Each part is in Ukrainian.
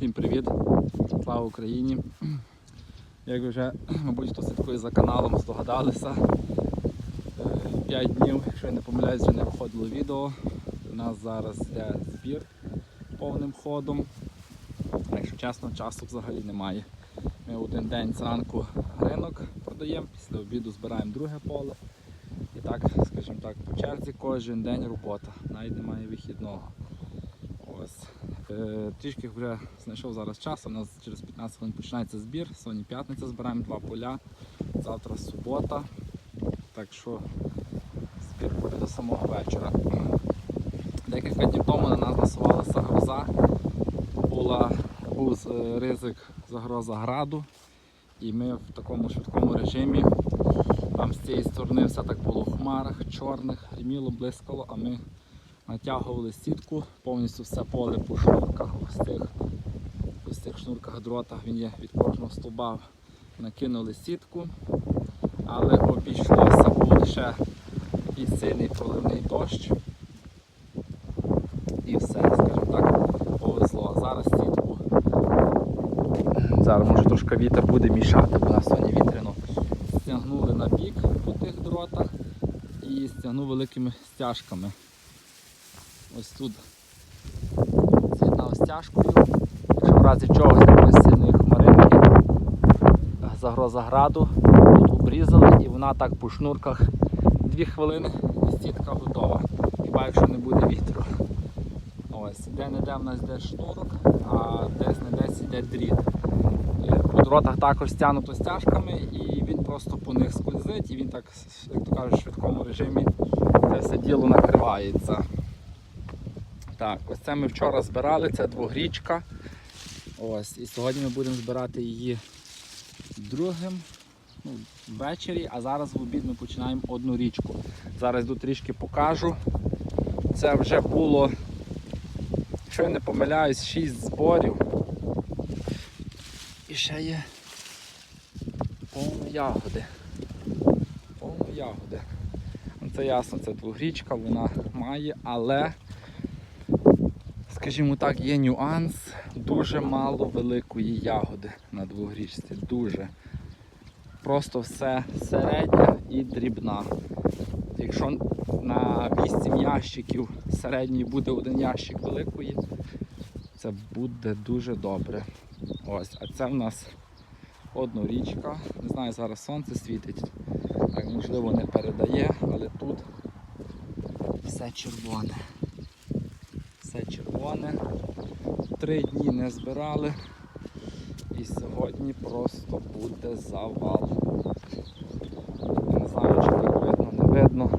Всім привіт! Слава Україні! Як вже, мабуть, хто слідкує за каналом, здогадалися. 5 днів, якщо я не помиляюсь, вже не виходило відео. У нас зараз йде збір повним ходом. Якщо чесно, часу взагалі немає. Ми один день зранку ринок продаємо, після обіду збираємо друге поле. І так, скажімо так, по черзі кожен день робота, навіть немає вихідного. Ось. Е, трішки вже знайшов зараз час, у нас через 15 хвилин починається збір. Сьогодні п'ятниця збираємо два поля, завтра субота. Так що збір буде до самого вечора. Декілька днів тому на нас насувалася гроза. Була, був е, ризик загроза граду. І ми в такому швидкому режимі. Там з цієї сторони все так було в хмарах, чорних, гриміло, блискало, а ми натягували сітку, повністю все поле по шнурках, ось цих, цих шнурках дротах, він є від кожного стовба, накинули сітку, але обійшлося, лише такий сильний проливний дощ. І все, скажімо так, повезло. А зараз сітку. Зараз може трошки вітер буде мішати, бо у нас сьогодні вітряно. Стягнули на бік по тих дротах і стягнув великими стяжками. Ось тут з'єднав стяжкою. Якщо в разі чогось такої сильної хмаринки, загроза граду, тут обрізали і вона так по шнурках 2 хвилини і сітка готова. Хіба якщо не буде вітру. Ось, де-не-де в нас йде шнурок, а десь-не десь йде дріт. І По дротах також стягнуто стяжками і він просто по них скользить і він так, як то кажуть, в швидкому режимі це все діло накривається. Так, ось це ми вчора збирали, це двогрічка. Ось, і сьогодні ми будемо збирати її другим ну, ввечері, а зараз в обід ми починаємо одну річку. Зараз йду трішки покажу. Це вже було, якщо я не помиляюсь, 6 зборів. І ще є повно ягоди. Повно ягоди. Ну, Це ясно, це двогрічка, вона має, але скажімо так, є нюанс, дуже мало великої ягоди на двогрічці. Дуже. Просто все середня і дрібна. Якщо на 8 ящиків середній буде один ящик великої, це буде дуже добре. Ось, а це в нас однорічка. Не знаю, зараз сонце світить, так можливо не передає, але тут все червоне все червоне. Три дні не збирали. І сьогодні просто буде завал. Не знаю, чи так видно, не видно.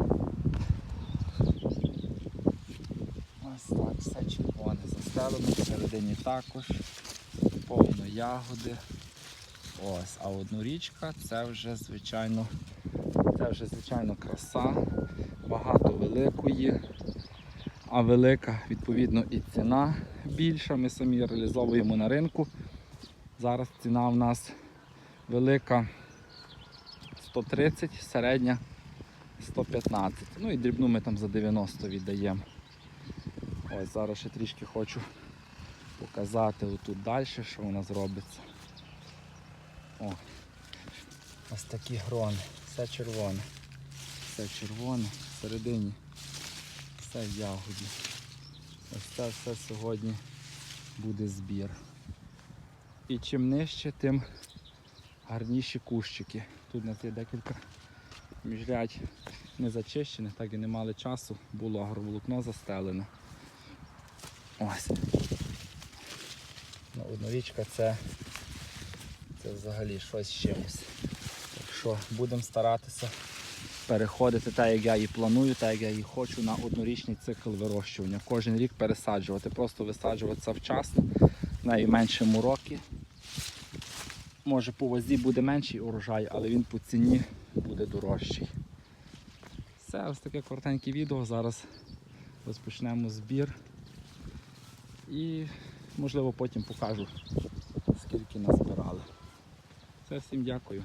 Ось так, все червоне застелено, всередині також, повно ягоди. Ось, а однорічка це вже звичайно, це вже звичайно краса, багато великої а велика, відповідно, і ціна більша. Ми самі реалізовуємо на ринку. Зараз ціна в нас велика 130, середня 115. Ну і дрібну ми там за 90 віддаємо. Ось зараз ще трішки хочу показати отут далі, що у нас робиться. О, ось такі грони, все червоне. Все червоне, всередині все ягоді. Ось це все сьогодні буде збір. І чим нижче, тим гарніші кущики. Тут у нас декілька міжрядь не зачищених, так і не мали часу, було агроволокно застелене. Ось. Ну, Однорічка це, це взагалі щось з чимось. Так що будемо старатися переходити так, як я її планую, так як я її хочу на однорічний цикл вирощування. Кожен рік пересаджувати, просто висаджуватися вчасно, в неї менше. Може по вазі буде менший урожай, але він по ціні буде дорожчий. Це ось таке коротеньке відео. Зараз розпочнемо збір і можливо потім покажу скільки назбирали. Все, всім дякую.